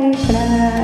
bye bye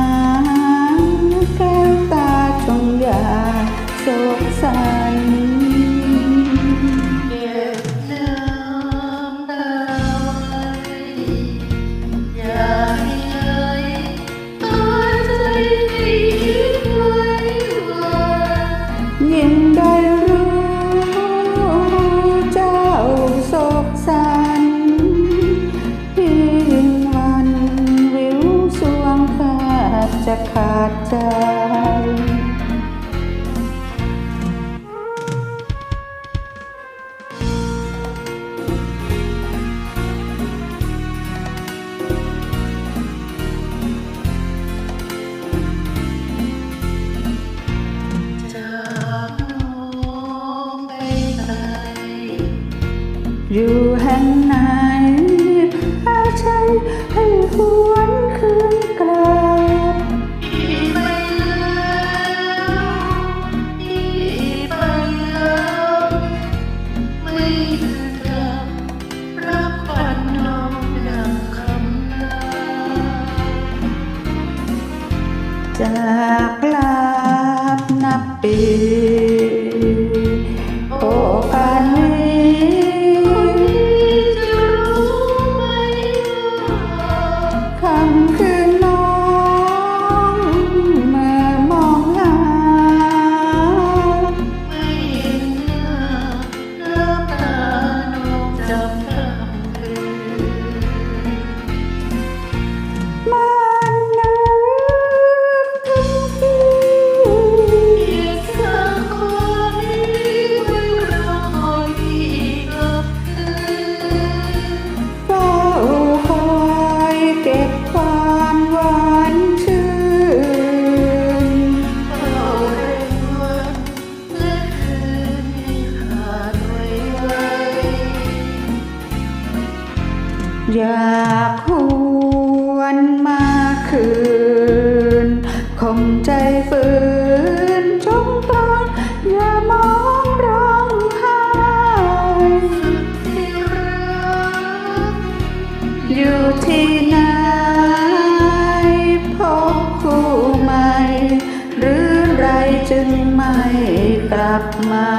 จะขาดใจ จากองไปไกลอยู่แห่งไหน จากลาบนับปี อยากหวนมาคืนคงใจฝืนจงตรอนอย่ามองร้องไห้อยู่ที่ไหนพบคู่ใหม่ หรือไรจึงไม่กลับมา